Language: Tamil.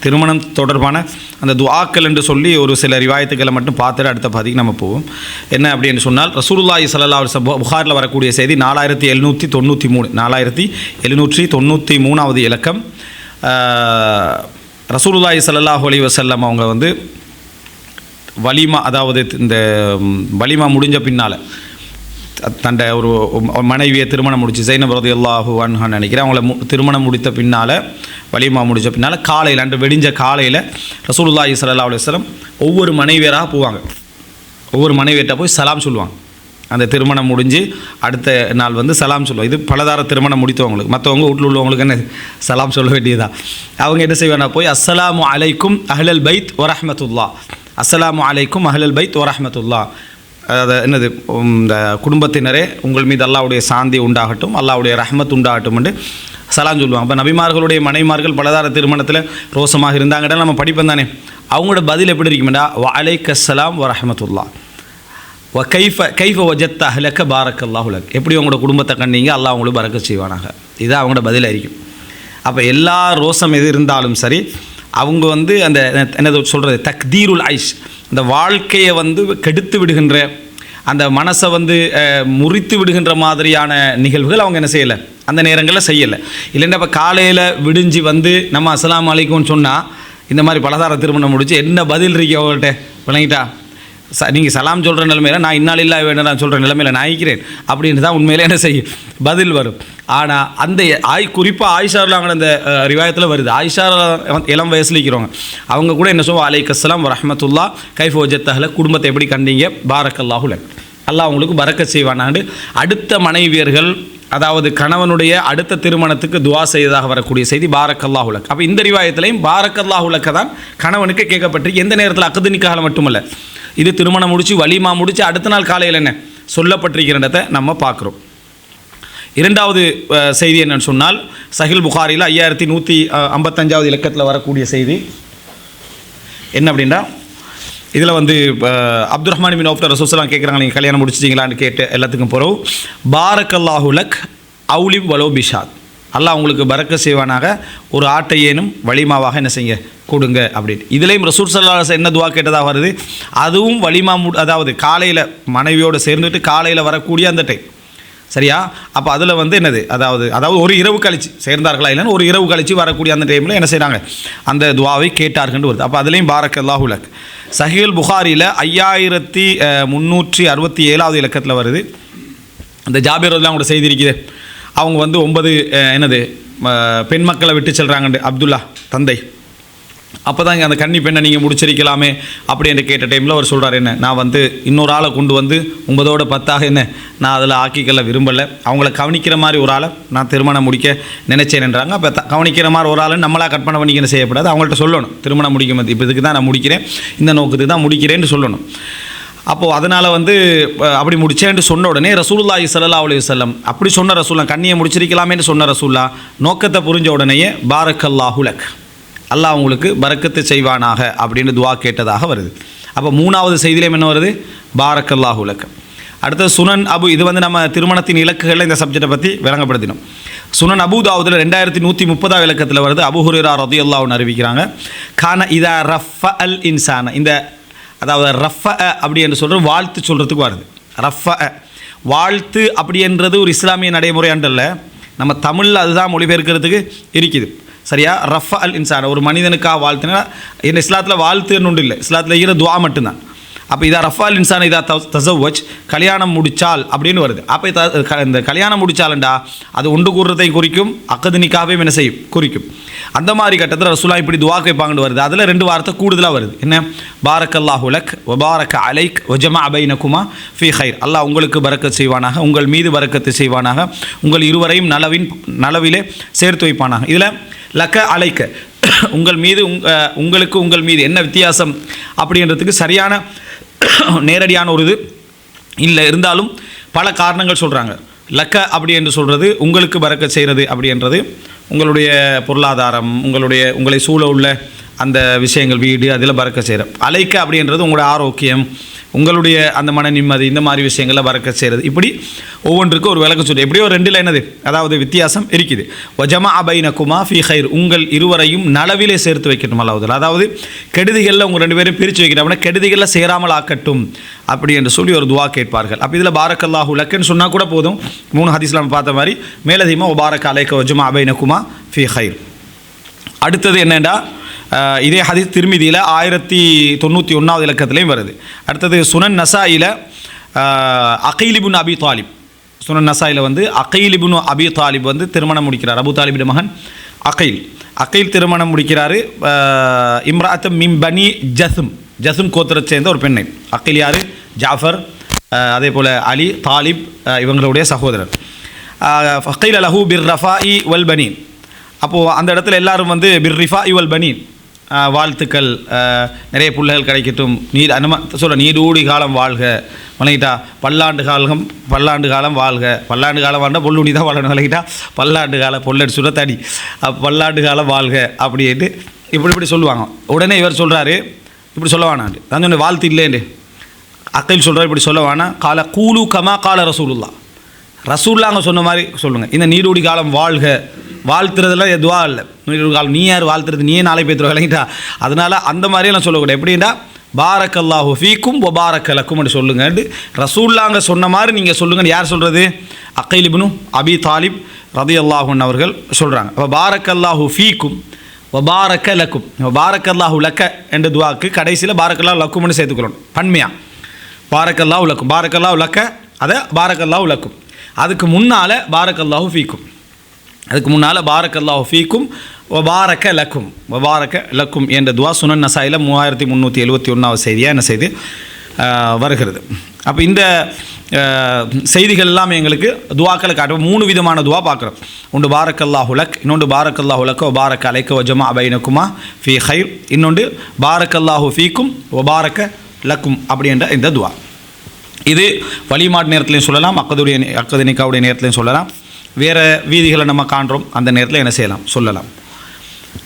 திருமணம் தொடர்பான அந்த துவாக்கள் என்று சொல்லி ஒரு சில ரிவாயத்துக்களை மட்டும் பார்த்துட்டு அடுத்த பதிக்கு நம்ம போவோம். என்ன அப்படின்னு சொன்னால் ரசூலுல்லாஹி சல்லா அலைஹி புகாரில் வரக்கூடிய செய்தி நாலாயிரத்தி எழுநூற்றி தொண்ணூற்றி மூணு நாலாயிரத்தி எழுநூற்றி தொண்ணூற்றி மூணாவது இலக்கம். ஆஹ், ரசூலுல்லாஹி ஸல்லல்லாஹு அலைஹி அவங்க வந்து வலிமா அதாவது இந்த வலிமா முடிஞ்ச பின்னால் தண்ட ஒரு மனைவியை திருமணம் முடிச்சு ஜெயினப் ரதி அல்லாஹு நினைக்கிறேன். அவங்கள திருமணம் முடித்த பின்னால் வலிமா முடித்த பின்னால் காலையில் அன்று வெடிஞ்ச காலையில் ரசூலுல்லாஹி ஸல்லல்லாஹு அலுவலம் ஒவ்வொரு மனைவியராக போவாங்க. ஒவ்வொரு மனைவியிட்ட போய் சலாம் சொல்லுவாங்க. அந்த திருமணம் முடிஞ்சு அடுத்த நாள் வந்து சலாம் சொல்லுவோம் இது பலதார திருமணம் முடித்தவங்களுக்கு. மற்றவங்க வீட்டில் உள்ளவங்களுக்கு என்ன சலாம் சொல்ல வேண்டியதுதான் அவங்க என்ன செய்வாங்க? போய் அஸ்ஸலாமு அலைக்கும் அஹ்லல் பைத் ஒரஹமத்துல்லா அஸ்ஸலாமு அலைக்கும் அஹ்லல் பைத் ஒரஹமத்துல்லா அதாவது என்னது இந்த குடும்பத்தினரே உங்கள் மீது அல்லாவுடைய சாந்தி உண்டாகட்டும் அல்லாவுடைய ரஹமத் உண்டாகட்டும் என்று சலாம் சொல்லுவாங்க. அப்போ நபிமார்களுடைய மனைமார்கள் பலதார திருமணத்தில் ரோசமாக இருந்தாங்கடா நம்ம படிப்போம் தானே. அவங்களோட பதில் எப்படி இருக்குமெண்டா வலைக் அஸ்ஸலாம் வரஹமத்துல்லா வ கைஃப கைஃப வஜத் அஹ்லக்க பாரக் அல்லாஹுலக் எப்படி உங்களோட குடும்பத்தை கண்டீங்க அல்லாஹ் உங்களுக்கு பறக்க செய்வானாக. இது அவங்களோட பதில் இருக்கும். அப்போ எல்லா ரோசம் எது இருந்தாலும் சரி அவங்க வந்து அந்த என்னது சொல்கிறது தக்தீருல் ஐஷ். இந்த வாழ்க்கையை வந்து கெடுத்து விடுகின்ற அந்த மனசை வந்து முறித்து விடுகின்ற மாதிரியான நிகழ்வுகள் அவங்க என்ன செய்யலை? அந்த நேரங்களில் செய்யலை. இல்லைன்னா இப்போ காலையில் விடிஞ்சு வந்து நம்ம அஸ்லாம் அலைக்கும்னு சொன்னால் இந்த மாதிரி பலதார திருமணம் முடிச்சு என்ன பதில் இருக்கு அவங்கள்ட்ட? விளங்கிட்டா? ச நீங்கள் சலாம் சொல்கிற நிலமையில நான் இன்னால் இல்லா வேணும் நான் சொல்கிற நிலமையில நான் ஆயிக்கிறேன் அப்படின்னு தான் உண்மையிலே என்ன செய்யும்? பதில் வரும். ஆனால் அந்த ஆய் குறிப்பாக ஆயிஷாரில் அந்த ரிவாயத்தில் வருது. ஆயிஷா இளம் வயசில் இருக்கிறவங்க அவங்க கூட என்ன சொல்லுவோம் அலைக் அஸ்லாம் ரஹமத்துல்லா கைஃப் வஜத்தஹல குடும்பத்தை எப்படி கண்டீங்க? பாரக்கல்லாஹுலக் அல்லாஹ் அவங்களுக்கு பறக்க செய்வானாண்டு அடுத்த மனைவியர்கள் அதாவது கணவனுடைய அடுத்த திருமணத்துக்கு துவா செய்ததாக வரக்கூடிய செய்தி பாரக்கல்லாஹுலக் அப்போ இந்த ரிவாயத்திலையும் உலக தான் கணவனுக்கு கேட்கப்பட்டு எந்த நேரத்தில் அக்குது நிக்கால மட்டுமல்ல. இது திருமணம் முடிச்சு வலிமா முடிச்சு அடுத்த நாள் காலையில் என்ன? சொல்லப்பட்டிருக்கிறத நம்ம பார்க்குறோம். இரண்டாவது செய்தி என்னன்னு சொன்னால் சஹில் புகாரியில் ஐயாயிரத்தி நூற்றி ஐம்பத்தஞ்சாவது இலக்கத்தில் வரக்கூடிய செய்தி. என்ன அப்படின்னா இதில் வந்து அப்துல் ரஹ்மான் பின் ஆஃப்டர் ரசூசலாம் கேட்குறாங்க நீங்கள் கல்யாணம் முடிச்சிட்டீங்களான்னு கேட்டு எல்லாத்துக்கும் போகிறோம் பாரக்கல்லாஹுலக் அவுலிம் வலோ பிஷாத். அல்லாஹ் உங்களுக்கு பறக்க செய்வானாக ஒரு ஆட்டையேனும் வலிமாவாக என்ன செய்யுங்க? கொடுங்க அப்படின்னு. இதுலேயும் ரசூல் சல்லாஹ் என்ன துவா கேட்டதாக வருது? அதுவும் வலிமா மு அதாவது காலையில் மனைவியோடு சேர்ந்துட்டு காலையில் வரக்கூடிய அந்த டைம் சரியா? அப்போ அதில் வந்து என்னது? அதாவது அதாவது ஒரு இரவு கழிச்சு சேர்ந்தார்களா இல்லைன்னு ஒரு இரவு கழிச்சு வரக்கூடிய அந்த டைமில் என்ன செய்கிறாங்க அந்த துவாவை கேட்டார்கள் வருது. அப்போ அதுலேயும் பாரக் அல்லாஹுலக் சஹீல் புகாரியில் ஐயாயிரத்தி முந்நூற்றி அறுபத்தி ஏழாவது இலக்கத்தில் வருது. அந்த ஜாபீர் எல்லாம் கூட செய்திருக்குது அவங்க வந்து ஒன்பது என்னது பெண் மக்களை விட்டு செல்கிறாங்கண்டு அப்துல்லா தந்தை. அப்போ தான் அந்த கன்னி பெண்ணை நீங்கள் முடிச்சிருக்கலாமே அப்படி என்று கேட்ட டைமில் அவர் சொல்கிறார் என்ன நான் வந்து இன்னொரு ஆளை கொண்டு வந்து உங்களோட பத்தாக என்ன? நான் அதில் ஆக்கிக்கல விரும்பலை. அவங்கள கவனிக்கிற மாதிரி ஒரு ஆளை நான் திருமணம் முடிக்க நினைச்சேன்ன்றாங்க அப்போ த- கவனிக்கிற மாதிரி ஒரு ஆளை நம்மளாக கற்பனை பண்ணிக்கணும் செய்யக்கூடாது அவங்கள்ட்ட சொல்லணும் திருமணம் முடிக்கும் போது இப்போ இதுக்கு தான் நான் முடிக்கிறேன். இந்த நோக்கத்துக்கு தான் முடிக்கிறேன்னு சொல்லணும். அப்போது அதனால் வந்து அப்படி முடிச்சேன்னு சொன்ன உடனே ரசூல்லாஹி சல்லா அலி வல்லம் அப்படி சொன்ன ரசூல்லா கண்ணியை முடிச்சிருக்கலாமேன்னு சொன்ன ரசூல்லா நோக்கத்தை புரிஞ்ச உடனேயே பாரக்கல்லாஹுலக் அல்லாஹ் உங்களுக்கு பரக்கத்து செய்வானாக அப்படின்னு துவா கேட்டதாக வருது. அப்போ மூணாவது செய்தியிலும் என்ன வருது? பாரக்கல்லாஹுலக் அடுத்தது சுனன் அபு இது வந்து நம்ம திருமணத்தின் இலக்குகளில் இந்த சப்ஜெக்டை பற்றி விளங்கப்படுத்தினோம். சுனன் அபுதாவுதில் ரெண்டாயிரத்தி நூற்றி முப்பதாவது இலக்கத்தில் வருது. அபுஹுரா ரதி அல்லாவுன்னு அறிவிக்கிறாங்க. கான இதா ரஃப அல் இன்சான. இந்த அதாவது ரஃப அப்படி என்று சொல்கிற வாழ்த்து சொல்கிறதுக்கு வருது. ரஃப வாழ்த்து அப்படின்றது ஒரு இஸ்லாமிய நடைமுறை அன்றல்ல நம்ம தமிழில் அதுதான் மொழிபெயர்க்கிறதுக்கு இருக்குது. சரியா? ரஃப அல் இன்சான் ஒரு மனிதனுக்காக வாழ்த்துனா என்ன இஸ்லாத்தில் வாழ்த்துன்னு ஒன்று இல்லை. இஸ்லாத்தில் இருக்கிற துவா மட்டும்தான். அப்போ இதா ரஃபா அல் இன்சான் இதா தசவச் கல்யாணம் முடிச்சால் அப்படின்னு வருது. அப்போ க- இந்த கல்யாணம் முடிச்சாலண்டா அது ஒன்று கூறுறதையும் குறிக்கும் அக்கதனிக்காகவே என்ன செய்யும்? குறிக்கும். அந்த மாதிரி கட்டத்தில் ரசூலா இப்படி துவா கேட்பாங்கன்னு வருது. அதில் ரெண்டு வார்த்தை கூடுதலாக வருது. என்ன? பாரக் அல்லாஹுலக் பாரக் அலைக் ஒஜமா அபைனகுமா ஃபி ஹைர் அல்லாஹ் உங்களுக்கு பரக்கத் செய்வானாக உங்கள் மீது பறக்கத்து செய்வானாக உங்கள் இருவரையும் நலவின் நலவிலே சேர்த்து வைப்பானாக. இதில் லக்க அலைக்க. உங்கள் மீது உங் உங்களுக்கு உங்கள் மீது என்ன வித்தியாசம்? அப்படின்றதுக்கு சரியான நேரடியான ஒரு இது இல்லை. இருந்தாலும் பல காரணங்கள் சொல்கிறாங்க லக்க அப்படி என்று சொல்கிறது உங்களுக்கு பறக்க செய்கிறது அப்படின்றது உங்களுடைய பொருளாதாரம் உங்களுடைய உங்களை சூழ உள்ள அந்த விஷயங்கள் வீடு அதில் பறக்க செய்கிற அலைக்க அப்படின்றது உங்களுடைய ஆரோக்கியம் உங்களுடைய அந்த மன நிம்மதி இந்த மாதிரி விஷயங்களை பறக்க செய்கிறது இப்படி ஒவ்வொன்றுக்கும் ஒரு விளக்க சொல்லி எப்படியோ ரெண்டில் என்னது? அதாவது வித்தியாசம் இருக்குது. ஒஜமா அபைனகுமா ஃபி ஹைர் உங்கள் இருவரையும் நலவிலே சேர்த்து வைக்கட்டும் அல்லாவுதல் அதாவது கெடுதிகளில் உங்கள் ரெண்டு பேரும் பிரித்து வைக்கிறோம்னா கெடுதிகளில் சேராமல் ஆக்கட்டும் அப்படி என்று சொல்லி ஒரு துவா கேட்பார்கள். அப்போ இதில் பாரக்கல்லாஹு லக்குன்னு சொன்னால் கூட போதும். மூணு ஹதீஸ்லாம் பார்த்த மாதிரி மேலதிகமாக ஒபாரக் அலைக்க ஒஜமா அபைனகுமா ஃபி ஹைர் அடுத்தது என்னென்னா இதே ஹதீஸ் திருமிதியில் ஆயிரத்தி தொண்ணூற்றி ஒன்றாவது இலக்கத்துலேயும் வருது. அடுத்தது சுனன் நசாயில் அகைலிபுன் அபி தாலிப். சுனன் நசாயில் வந்து அகைலிபுன் அபி தாலிப் வந்து திருமணம் முடிக்கிறார். அபு தாலிபின் மகன் அகைல். அகைல் திருமணம் முடிக்கிறாரு அஹ், இம்ராத் மிம் பனி ஜசும். ஜசும் கோத்திரத்தை சேர்ந்த ஒரு பெண்ணை. அகைல் யார்? ஜாஃபர் அதே போல் அலி தாலிப் இவங்களுடைய சகோதரர். ஃபகைல் லஹூ பிர் ரஃபாஇ வல் பனீன். அப்போது அந்த இடத்துல எல்லாரும் வந்து பிர் ரிஃபா இவல் பனீன். வாழ்த்துக்கள். நிறைய புள்ளைகள் கிடைக்கட்டும். நீர் அந்த சொல்ல நீடூடி காலம் வாழ்க. வணங்கிட்டா பல்லாண்டு காலம் பல்லாண்டு காலம் வாழ்க. பல்லாண்டு காலம் வாழ்ந்தால் பொல்லுணி தான் வாழணும் வணங்கிட்டா. பல்லாண்டு காலம் பொல்லடி சுட தடி. பல்லாண்டு காலம் வாழ்க அப்படின்ட்டு இப்படி இப்படி சொல்லுவாங்க. உடனே இவர் சொல்கிறாரு இப்படி சொல்ல வேணாண்டு நான் சொன்ன வாழ்த்து இல்லைன்னு. அக்கையில் சொல்கிறார் இப்படி சொல்ல வேணாம். கால கூலு கமா கால ரசூலுல்லா ரசூல்லாங்க சொன்ன மாதிரி சொல்லுங்கள் இந்த நீடூடி காலம் வாழ்க. வாழ்த்துறதுலாம் எதுவாக இல்லை. காலம் நீ யார் வாழ்த்துறது? நீயே நாளை பேத்துற இல்லைங்கிட்டா அதனால் அந்த மாதிரியெல்லாம் சொல்லக்கூடாது. எப்படின்னா பாரக்கல்லாஹு ஃபீக்கும் ஒபாரக் லக்கும்னு சொல்லுங்கன்ட்டு ரசூல்லாங்க சொன்ன மாதிரி நீங்கள் சொல்லுங்கன்னு யார் சொல்கிறது அக்கைல் அபி தாலிப் ரதி அல்லாஹூன் அவர்கள் சொல்கிறாங்க அப்போ பாரக்கல்லாஹு ஃபீக்கும் ஒபாரக்க லக்கும். பாரக்கல்லாஹு லக்க என்ற துவாக்கு கடைசியில் பாரக்கல்லா லக்கும்னு சேர்த்துக்கணும் பன்மையாக பாரக்கல்லாஹு லக்கும். பாரக்கல்லாஹு லக்க அதை பாரக்கல்லாஹு லக்கும். அதுக்கு முன்னால் பாரக்கல்லாஹு ஃபீக்கும். அதுக்கு முன்னால் பாரக்கல்லாஹு ஃபீக்கும் வபாரக்க லக்கும். வபாரக்க லக்கும் என்ற துவா சுனன் நசாயில் மூவாயிரத்தி முந்நூற்றி எழுபத்தி ஒன்றாவது செய்தியாக என்ன செய்து வருகிறது. அப்போ இந்த செய்திகள் எல்லாம் எங்களுக்கு துவாக்களை காட்டும். மூணு விதமான துவா பார்க்குறோம். ஒன்று பாரக்கல்லா லக் இன்னொன்று பாரக்கல்லா ஹுலக் ஒ பாரக்க அலைக்க ஒஜமா அபைனக்குமா ஃபி ஹைர் இன்னொன்று பாரக்கல்லாஹு ஃபீக்கும் ஒபாரக்க லக்கும் அப்படின்ற இந்த துவா. இது வழிமாட்டு நேரத்துலையும் சொல்லலாம் அக்கதுடைய அக்கது நிக்காவுடைய நேரத்துலையும் சொல்லலாம். வேறு வீதிகளை நம்ம காண்றோம். அந்த நேரத்தில் என்ன செய்யலாம்? சொல்லலாம்.